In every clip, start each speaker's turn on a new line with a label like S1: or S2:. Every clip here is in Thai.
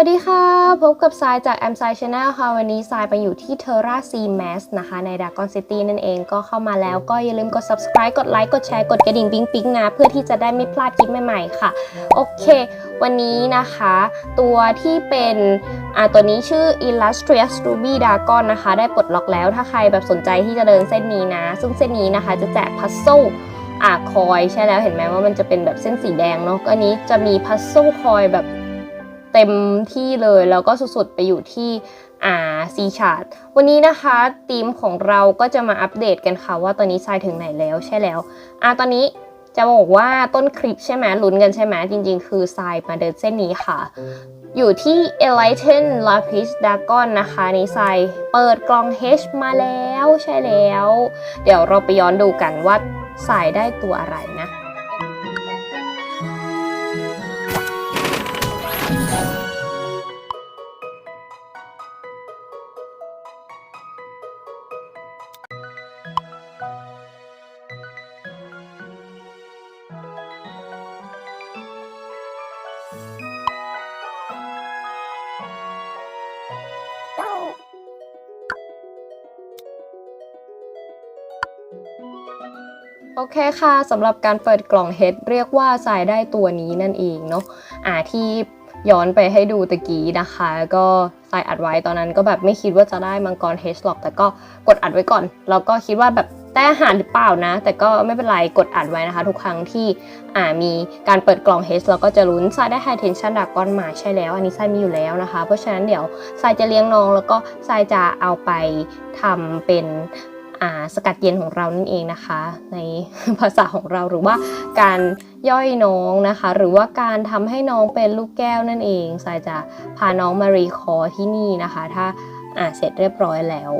S1: วัสดีค่ะ พบกับทรายจาก a m s i Channel ค่ะ วันนี้ทรายไปอยู่ที่ Terra Sea Mass นะคะ ใน Dragon City นั่นเองก็เข้ามาแล้วก็อย่าลืมกด subscribe กดไลค์กดแชร์กดกระดิ่งปิ๊งปิ๊งนะ เพื่อที่จะได้ไม่พลาดคลิปใหม่ๆค่ะ โอเค วันนี้นะคะ ตัวที่เป็นอ่าตัวนี้ชื่อ Illustrious Ruby Dragon นะคะ ได้ปลดล็อกแล้วถ้าใครแบบสนใจที่จะเดินเส้นนี้นะ ซึ่งเส้นนี้นะคะจะแจกพัซโซอ่าคอยใช่แล้วเห็นไหมว่ามันจะเป็นแบบเส้นสีแดงเนาะก็อันนี้จะมีพัซโซคอยแบบ เต็มที่เลย แล้วก็สุดๆไปอยู่ที่อ่าซีชาร์ดวันนี้นะคะทีมของเราก็จะมาอัปเดตกันค่ะว่าตอนนี้ทรายถึงไหนแล้วใช่แล้วอ่าตอนนี้จะบอกว่าต้นคลิปใช่ไหมลุ้นกันใช่ไหมจริงๆ คือทรายมาเดินเส้นนี้ค่ะ อยู่ที่ e l i g h t e n Lapis Dragon นะคะนี่ทรายเปิดกล่อง H มาแล้วใช่แล้ว เดี๋ยวเราไปย้อนดูกันว่าสายได้ตัวอะไรนะ โอเคค่ะสำหรับการเปิดกล่องเฮดเรียกว่าสายได้ตัวนี้นั่นเองเนาะอ่าที่ย้อนไปให้ดูตะกี้นะคะ ก็สายอัดไว้ตอนนั้นก็แบบไม่คิดว่าจะได้มังกรเฮดหรอกแต่ก็กดอัดไว้ก่อน แล้วก็คิดว่าแบบได้อาหารหรือเปล่านะ แต่ก็ไม่เป็นไรกดอัดไว้นะคะ ทุกครั้งที่อ่ามีการเปิดกล่องเฮดเราก็จะลุ้นสายได้ไฮเทนชันดากอนมาใช่แล้วอันนี้สายมีอยู่แล้วนะคะ เพราะฉะนั้นเดี๋ยวสายจะเลี้ยงน้องแล้วก็สายจะเอาไปทำเป็น สกัดเย็นของเรานั่นเองนะคะ ในภาษาของเราหรือว่าการย่อยน้องนะคะ หรือว่าการทำให้น้องเป็นลูกแก้วนั่นเองสายจะพาน้องมารีคอร์ที่นี่นะคะ ถ้าอ่าเสร็จเรียบร้อยแล้ว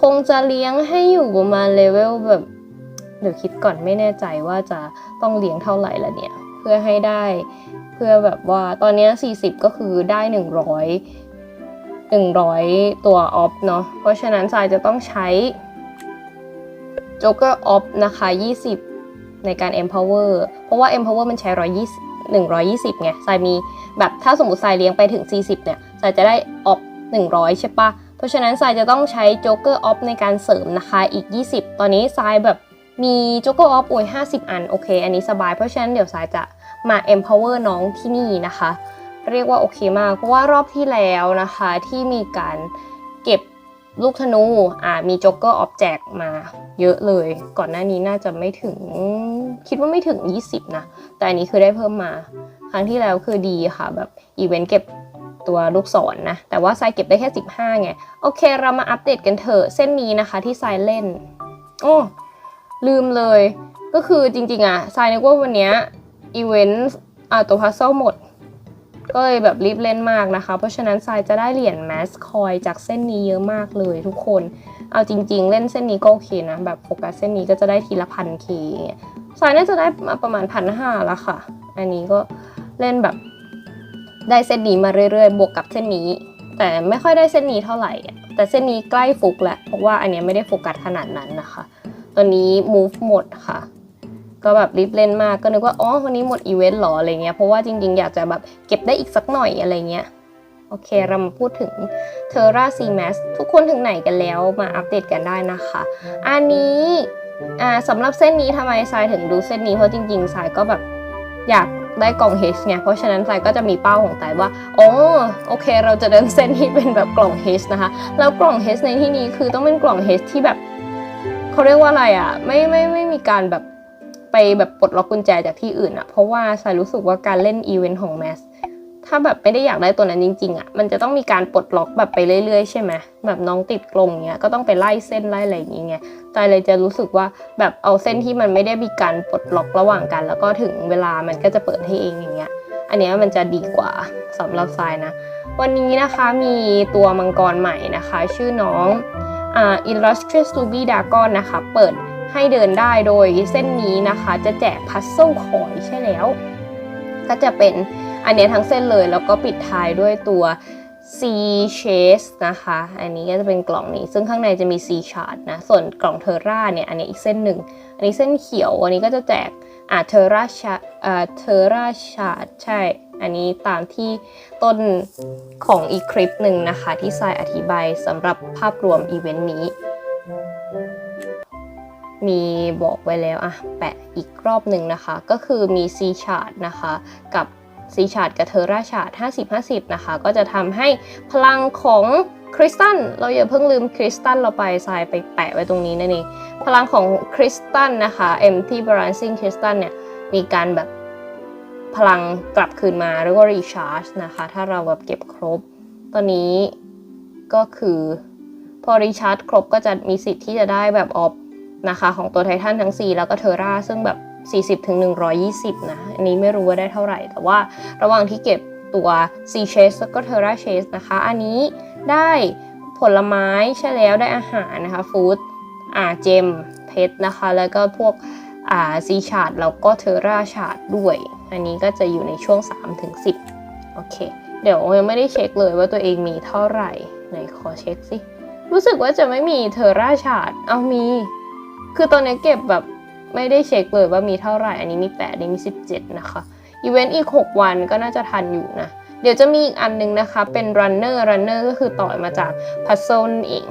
S1: คงจะเลี้ยงให้อยู่ประมาณเลเวลแบบเดี๋ยวคิดก่อนไม่แน่ใจว่าจะต้องเลี้ยงเท่าไหร่ละเนี่ย เพื่อให้ได้เพื่อแบบว่าตอนนี้ 40 ก็คือได้ 100 100 ตัวออฟเนาะเพราะฉะนั้นทรายจะต้องใช้ Joker Off นะคะ 20 ในการ Empower เพราะว่า Empower มันใช้ 120 120 ไงทรายมีแบบถ้าสมมติทรายเลี้ยงไปถึง 40 เนี่ยทรายจะได้ Off 100 ใช่ปะเพราะฉะนั้นทรายจะต้องใช้ Joker Off ในการเสริมนะคะอีก 20 ตอนนี้ทรายแบบมี Joker Off โอ้ย50 อัน โอเค อันนี้สบาย เพราะฉะนั้นเดี๋ยวทรายจะมา Empower น้องที่นี่นะคะ เรียกว่าโอเคมาก เพราะว่ารอบที่แล้วนะคะที่มีการ ลูกธนูอ่ามีจ็อกเกอร์ออบแจกมาเยอะเลย ก่อนหน้านี้น่าจะไม่ถึง คิดว่าไม่ถึง 20 นะ แต่อันนี้คือได้เพิ่มมา ครั้งที่แล้วคือดีค่ะ แบบอีเวนต์เก็บตัวลูกศรนนะ แต่ว่าทรายเก็บได้แค่ 15 ไง โอเค เรามาอัปเดตกันเถอะ เส้นนี้นะคะที่ทรายเล่น โอ้ลืมเลย ก็คือจริงๆอะทรายนึกว่าวันนี้อีเวนต์อ่าตัวพัซเซิลหมด ก็เลยแบบรีบเล่นมากนะคะ เพราะฉะนั้นทรายจะได้เหรียญแมสคอยจากเส้นนี้เยอะมากเลยทุกคน เอาจริง ๆ เล่นเส้นนี้ก็โอเคนะ แบบโฟกัสเส้นนี้ก็จะได้ทีละพันเคทรายน่าจะได้มาประมาณพันห้าละค่ะ อันนี้ก็เล่นแบบได้เส้นนี้มาเรื่อยๆ บวกกับเส้นนี้ แต่ไม่ค่อยได้เส้นนี้เท่าไหร่ แต่เส้นนี้ใกล้ฟุกแหละเพราะว่าอันนี้ไม่ได้โฟกัสขนาดนั้นนะคะ ตอนนี้ move หมดค่ะ ก็แบบรีบเล่นมากก็นึกว่าอ๋อวันนี้หมดอีเวนต์หรออะไรเงี้ยเพราะว่าจริงๆ อยากจะแบบเก็บได้อีกสักหน่อยอะไรเงี้ยโอเคเรามาพูดถึง Terra c m a s ทุกคนถึงไหนกันแล้วมาอัปเดตกันได้นะคะ อันนี้อ่าสำหรับเส้นนี้ทำไมทรายถึงดูเส้นนี้เพราะจริงๆทรายก็แบบอยากได้กล่อง H ไงเพราะฉะนั้นทรายก็จะมีเป้าของทรายว่าอ๋อโอเค เราจะเดินเส้นที่เป็นแบบกล่อง H นะคะ แล้วกล่อง H ในที่นี้คือต้องเป็นกล่อง H ที่แบบเขาเรียกว่าอะไรอะ่ะไม่ไม่ไม่มีการแบบ ไปแบบปลดล็อกกุญแจจากที่อื่นอะเพราะว่าสายรู้สึกว่าการเล่นอีเวนต์ของแมสถ้าแบบไม่ได้อยากได้ตัวนั้นจริงๆอะมันจะต้องมีการปลดล็อกแบบไปเรื่อยๆ ใช่ไหมแบบน้องติดกรงเงี้ยก็ต้องไปไล่เส้นไล่อะไรอย่างเงี้ยแต่เลยจะรู้สึกว่าแบบเอาเส้นที่มันไม่ได้มีการปลดล็อกระหว่างกัน แล้วก็ถึงเวลามันก็จะเปิดให้เองอย่างเงี้ย อันเนี้ยมันจะดีกว่าสำหรับทรายนะ วันนี้นะคะมีตัวมังกรใหม่นะคะ ชื่อน้องอ่า Illustrious Ruby Dragon นะคะ เปิด ให้เดินได้โดยเส้นนี้นะคะ จะแจกพัซเซิลคอยใช่แล้ว ก็จะเป็นอันนี้ทั้งเส้นเลยแล้วก็ปิดท้ายด้วยตัว C Chase นะคะ อันนี้ก็จะเป็นกล่องนี้ ซึ่งข้างในจะมี C Chart นะ ส่วนกล่องเทอร่าเนี่ย อันนี้อีกเส้นหนึ่ง อันนี้เส้นเขียว อันนี้ก็จะแจกอ่าเทอร่าชาอ่าเทอร่าชาร์ใช่ อันนี้ตามที่ต้นของอีกคลิปหนึ่งนะคะ ที่ทรายอธิบายสำหรับภาพรวมอีเวนต์นี้ มีบอกไว้แล้วอะแปะอีกรอบหนึ่งนะคะ ก็คือมี C chart นะคะ กับ C chart กับเทอร่า chart 50-50 นะคะ ก็จะทำให้พลังของคริสตัล เราอย่าเพิ่งลืมคริสตัลเราไปทรายไปแปะไว้ตรงนี้นั่นเอง พลังของคริสตัลนะคะ empty balancing crystal เนี่ย มีการแบบพลังกลับคืนมาเรียกว่า recharge นะคะ ถ้าเราแบบเก็บครบ ตอนนี้ก็คือพอ recharge ครบก็จะมีสิทธิ์ที่จะได้แบบออฟ นะคะของตัวไททันทั้ง 4 แล้วก็เทอร่าซึ่งแบบ 40ถึง120 นะ อันนี้ไม่รู้ว่าได้เท่าไหร่ แต่ว่าระหว่างที่เก็บตัว C chase แล้วก็ Terra chase นะคะ อันนี้ได้ผลไม้ใช่แล้วได้อาหารนะคะฟู้ดอ่าเจมเพชรนะคะ แล้วก็พวกอ่า C chart แล้วก็ Terra chart ด้วย อันนี้ก็จะอยู่ในช่วง3ถึง10 โอเค เดี๋ยวยังไม่ได้เช็คเลยว่าตัวเองมีเท่าไหร่ ไหนขอเช็คสิ รู้สึกว่าจะไม่มีเทอร่าชาร์ดเอามี คือตอนนี้เก็บแบบไม่ได้เช็คเลยว่ามีเท่าไหร่ อันนี้มี8อันนี้มี 17 นะคะ อีเวนต์อีก 6 วันก็น่าจะทันอยู่นะ เดี๋ยวจะมีอีกอันนึงนะคะ เป็น runner runner ก็คือต่อยมาจาก puzzle นั่นเอง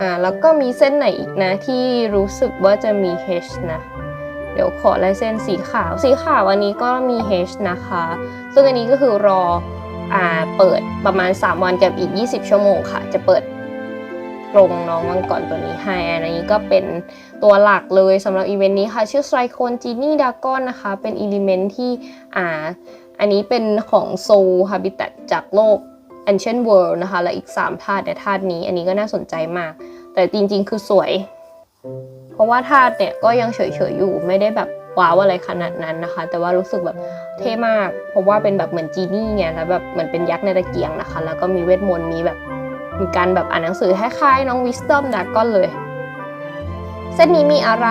S1: อ่า แล้วก็มีเส้นไหนอีกนะ ที่รู้สึกว่าจะมี H นะ เดี๋ยวขอลายเส้นสีขาว สีขาวอันนี้ก็มี H นะคะ ซึ่งอันนี้ก็คือรอ อ่า เปิดประมาณ 3 วันกับอีก 20 ชั่วโมงค่ะ จะเปิด กรงน้องมังกรตัวนี้ให้ อันนี้ก็เป็นตัวหลักเลยสำหรับอีเวนต์นี้ค่ะ ชื่อ s t r i k o n Genie Dragon นะคะ เป็นอิเลเมนที่อ่าอันนี้เป็นของ Soul Habitat จากโลก Ancient World นะคะ และอีก 3 ธาตุในธาตุนี้ อันนี้ก็น่าสนใจมาก แต่จริงๆ คือสวย เพราะว่าธาตุเนี่ยก็ยังเฉยๆ อยู่ไม่ได้แบบว้าวอะไรขนาดนั้นนะคะ แต่ว่ารู้สึกแบบเท่มาก เพราะว่าเป็นแบบเหมือนจีนี่ไงแล้วแบบเหมือนเป็นยักษ์ในตะเกียงนะคะ แล้วก็มีเวทมนต์มีแบบ มีการแบบอ่านหนังสือคล้ายๆน้อง Wisdom นะก็เลย เส้นนี้มีอะไร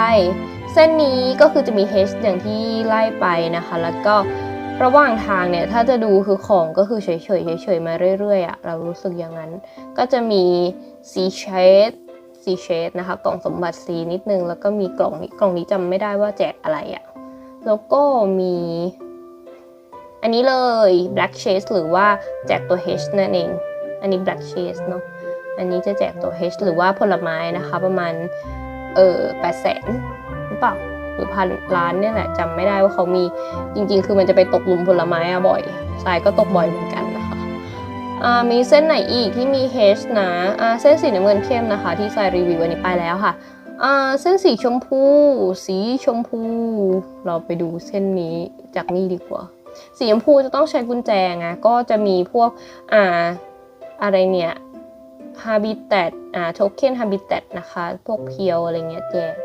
S1: เส้นนี้ก็คือจะมี H อย่างที่ไล่ไปนะคะ แล้วก็ระหว่างทางเนี่ยถ้าจะดูคือของก็คือเฉยๆเฉยๆมาเรื่อยๆอะเรารู้สึกอย่างนั้น ก็จะมี C shade C shade นะคะกล่องสมบัติ C นิดนึง แล้วก็มีกล่องนี้กล่องนี้จำไม่ได้ว่าแจกอะไรอะแล้วก็มี อันนี้เลย black shade หรือว่าแจกตัว H นั่นเอง อันนี้ black shade เนาะอันนี้จะแจกตัว H หรือว่าผลไม้นะคะประมาณเออแปดแสนหรือเปล่าหรือพันล้านเนี่ยแหละจำไม่ได้ว่าเขามีจริง ๆ คือมันจะไปตกหลุมผลไม้อะบ่อยทรายก็ตกบ่อยเหมือนกันนะคะอ่ามีเส้นไหนอีกที่มี H นะอ่าเส้นสีน้ำเงินเข้มนะคะ ที่ทรายรีวิววันนี้ไปแล้วค่ะเส้นสีชมพู สีชมพู เราไปดูเส้นนี้จากนี่ดีกว่า สีชมพูจะต้องใช้กุญแจไงก็จะมีพวกอ่า อะไรเนี่ย Habitat อ่า Token Habitat นะคะ พวกเพียวอะไรเงี้ยแจก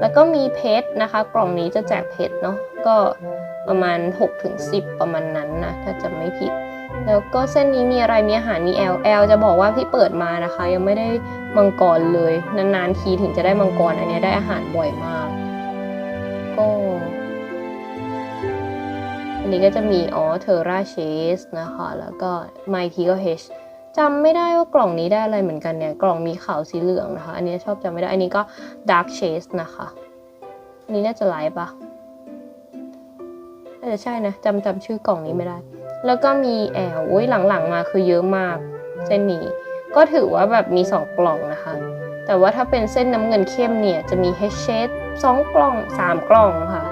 S1: แล้วก็มีเพชรนะคะ กล่องนี้จะแจกเพชรเนาะก็ประมาณ 6-10 ประมาณนั้นนะ ถ้าจำไม่ผิด แล้วก็เส้นนี้มีอะไรมีอาหารมี L L จะบอกว่าที่เปิดมานะคะ ยังไม่ได้มังกรเลย นานๆทีถึงจะได้มังกรอันเนี้ยได้อาหารบ่อยมาก ก็อันนี้ก็จะมีอ๋อเทอร่าเชสนะคะ แล้วก็ไมทีก็ H จำไม่ได้ว่ากล่องนี้ได้อะไรเหมือนกันเนี่ย กล่องมีขาวสีเหลืองนะคะ อันนี้ชอบจำไม่ได้ อันนี้ก็ Dark Chase นะคะ อันนี้น่าจะไลฟ์ปะน่าจะใช่นะจำจำชื่อกล่องนี้ไม่ได้ แล้วก็มีแอลโอ้ยหลังๆมาคือเยอะมาก เส้นนี้ ก็ถือว่าแบบมี 2 กล่องนะคะ แต่ว่าถ้าเป็นเส้นน้ำเงินเข้มเนี่ยจะมี H shade 2กล่อง 3 กล่องค่ะ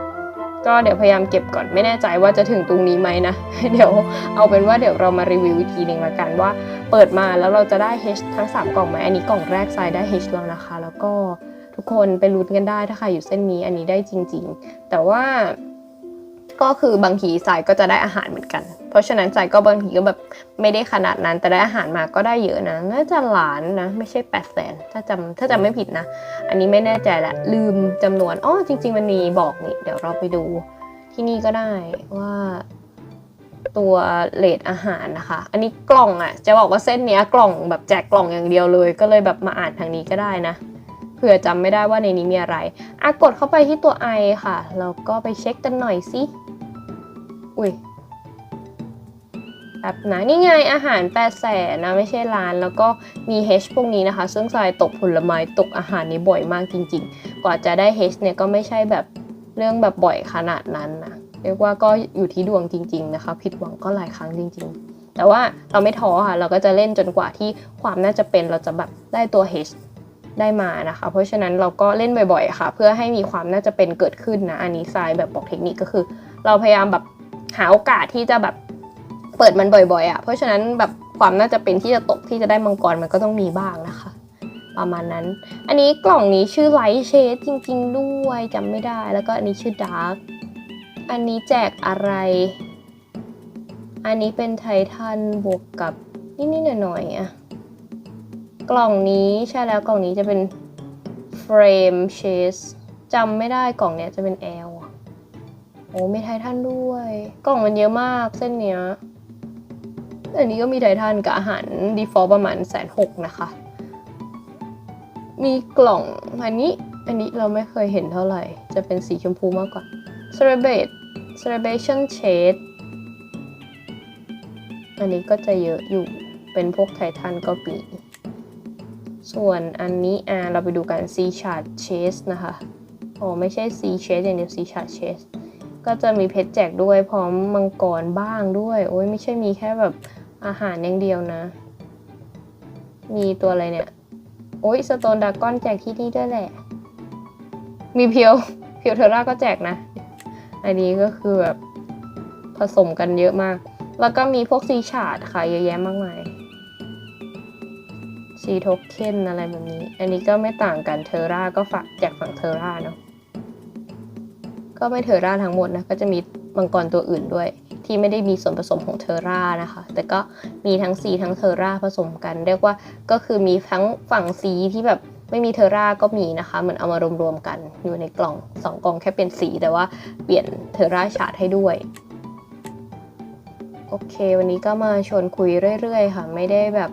S1: ก็เดี๋ยวพยายามเก็บก่อนไม่แน่ใจว่าจะถึงตรงนี้ไหมนะ เดี๋ยวเอาเป็นว่าเดี๋ยวเรามารีวิววิธีหนึ่งละกันว่า เปิดมาแล้วเราจะได้ H ทั้ง 3 กล่องไหมอันนี้กล่องแรกทรายได้ H แล้วนะคะ แล้วก็ทุกคนไปลุ้นกันได้ถ้าใครอยู่เส้นนี้อันนี้ได้จริง ๆ แต่ว่าก็คือบางทีทรายก็จะได้อาหารเหมือนกัน เพราะฉะนั้นทรายก็บางทีก็แบบไม่ได้ขนาดนั้น แต่ได้อาหารมาก็ได้เยอะนะน่าจะหลานนะ ไม่ใช่8ปดแสนถ้าจำถ้าจำไม่ผิดนะ อันนี้ไม่แน่ใจแหละ ลืมจำนวนอ๋อจริง ๆ มันมีบอกนี่ เดี๋ยวเราไปดูที่นี่ก็ได้ว่าตัวเลทอาหารนะคะ อันนี้กล่องอะ่ะ จะบอกว่าเส้นเนี้ยกล่องแบบแจกกล่องอย่างเดียวเลย ก็เลยแบบมาอ่านทางนี้ก็ได้นะเผื่อจำไม่ได้ว่าในนี้มีอะไรอะกดเข้าไปที่ตัว i ค่ะ แล้วก็ไปเช็คกันหน่อยสิ อุ้ย แบบนะนี่ไงอาหารแปดแสนนะไม่ใช่ล้านแล้วก็มี H พวกนี้นะคะ ซึ่งทรายตกผลไม้ตกอาหารนี้บ่อยมากจริง ๆ กว่าจะได้ H เนี่ยก็ไม่ใช่แบบเรื่องแบบบ่อยขนาดนั้นนะเรียกว่าก็อยู่ที่ดวงจริง ๆ นะคะ ผิดหวังก็หลายครั้งจริง ๆ แต่ว่าเราไม่ท้อค่ะ เราก็จะเล่นจนกว่าที่ความน่าจะเป็นเราจะแบบได้ตัว H ได้มานะคะ เพราะฉะนั้นเราก็เล่นบ่อยๆ ค่ะ เพื่อให้มีความน่าจะเป็นเกิดขึ้นนะ อันนี้ทรายแบบบอกเทคนิคก็คือ เราพยายามแบบหาโอกาสที่จะแบบ เปิดมันบ่อยๆอะ่ะ เพราะฉะนั้นแบบความน่าจะเป็นที่จะตกที่จะได้มังกรมันก็ต้องมีบ้างนะคะ ประมาณนั้น อันนี้กล่องนี้ชื่อไลท์เชดจริง ๆ ด้วยจำไม่ได้ แล้วก็อันนี้ชื่อดาร์กอันนี้แจกอะไร อันนี้เป็นไททันบวกกับนิดๆหน่อยๆอะกล่องนี้ใช่แล้วกล่องนี้จะเป็นเฟรมเชสจำไม่ได้กล่องเนี้ยจะเป็นแอลโอ้ไมีไททันด้วย กล่องมันเยอะมากเส้นเนี้ย อันนี้ก็มีไททันกับอาหารดีฟอลประมาณแสนหกนะคะ มีกล่องอันนี้ อันนี้เราไม่เคยเห็นเท่าไหร่ จะเป็นสีชมพูมากกว่า Celebrate Celebration Shade อันนี้ก็จะเยอะอยู่ เป็นพวกไททันก็มีส่วนอันนี้อ่าเราไปดูกัน C Chart Chase นะคะอ๋อไม่ใช่ C Chase อย่างเดียว C Chart Chase ก็จะมีเพชรแจกด้วยพร้อมมังกรบ้างด้วย โอ้ยไม่ใช่มีแค่แบบ อาหารอย่างเดียวนะ มีตัวอะไรเนี่ย โอ้ยสโตนดากอนแจกที่นี่ด้วยแหละ มีเพียวเพียวเทอร่าก็แจกนะ อันนี้ก็คือแบบผสมกันเยอะมาก แล้วก็มีพวกซีชาร์ดค่ะ เยอะแยะมากมายซีโทเค็นอะไรแบบนี้ อันนี้ก็ไม่ต่างกันเทอร่าก็ฝากแจกฝั่งเทอร่าเนาะ ก็ไม่เทอร่าทั้งหมดนะ ก็จะมีมังกรตัวอื่นด้วย ที่ไม่ได้มีส่วนผสมของเทอร่านะคะ แต่ก็มีทั้งซีทั้งเทอร่าผสมกัน เรียกว่าก็คือมีทั้งฝั่งซีที่แบบไม่มีเทอร่าก็มีนะคะ เหมือนเอามารวมๆกันอยู่ในกล่องสองกล่องแค่เป็นสีแต่ว่าเปลี่ยนเทอร่าชาร์ดให้ด้วยโอเค วันนี้ก็มาชวนคุยเรื่อย ๆ ค่ะ ไม่ได้แบบ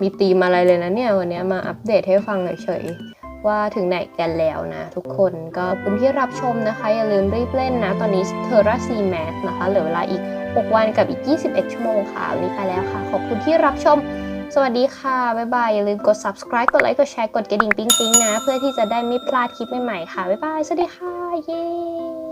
S1: มีธีมอะไรเลยนะเนี่ย วันนี้มาอัปเดตให้ฟังเฉย ว่าถึงไหนกันแล้วนะ ทุกคนก็ขอบคุณที่รับชมนะคะ อย่าลืมรีบเล่นนะ ตอนนี้เทอร่าซีแมสนะคะ เหลือเวลาอีก 6 วันกับอีก 21 ชั่วโมงค่ะวันนี้ไปแล้วค่ะ ขอบคุณที่รับชม สวัสดีค่ะ บ๊ายบาย อย่าลืมกด subscribe กดไลค์กดแชร์กดกระดิ่งปิ๊งๆนะ เพื่อที่จะได้ไม่พลาดคลิปใหม่ๆค่ะบ๊ายบายสวัสดีค่ะเย้